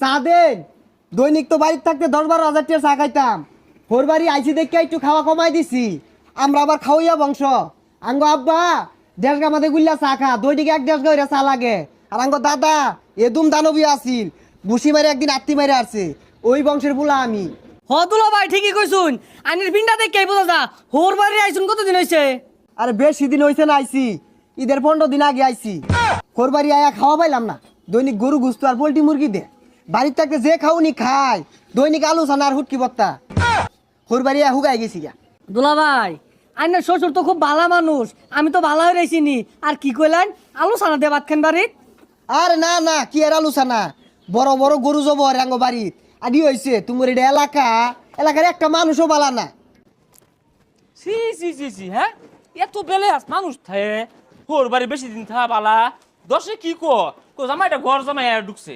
চা দেন। দৈনিক তো বাড়িতে থাকতে দশ বারো হাজার টাকা চা খাইতাম। হোর বাড়ি আইসি দেখে একটু খাওয়া কমাই দিছি। আমরা আবার খাওয়াইয়া বংশ। আঙ্গ আব্বা দেড় গা মাঝে গুল্লা চা খা। দৈনিক এক দেড় গা চা লাগে। আর আঙ্গ দাদা এদুম দানবী আছিল। বুসি মারে একদিন আত্মি মারে আসছে ওই বংশের বুলা আমি। হ দুলা ভাই ঠিকই কইছুন। আনির পিন্ডা দেখে বোঝা যা। হোর বাড়ি আইছুন কতদিন হইছে? আরে বেশি দিন হয়েছে না আইসি ঈদের পনেরো দিন আগে আইসি খোর বাড়ি আয়া খাওয়া পাইলাম না। দৈনিক গরু গুস্ত আর পোল্ট্রি মুরগি দে। বাড়ির থাকতে যে খাওনি খায় দৈনিক আলু সানা আর হুটকি বত্তা খোর বাড়ি হুগাই গেছি গা। দুলা ভাই আইনের শ্বশুর তো খুব ভালো মানুষ আমি তো ভালো হয়ে রয়েছিনি আর কি কইলেন? আলু সানা দে ভাত খান বাড়িত আরে না না কি আর আলু সানা বড় বড় গরু জব রাঙ্গ বাড়িত আদি হয়েছে তোমার এটা এলাকা এলাকার একটা মানুষও বালা না। সি সি সি সি হ্যাঁ? এত বেলে আস মানুষ থাকে। হোর বাড়ি বেশি দিন থাকা পালা দশে কি কো? কো জামাইটা ঘর জামাই আর ঢুকছে।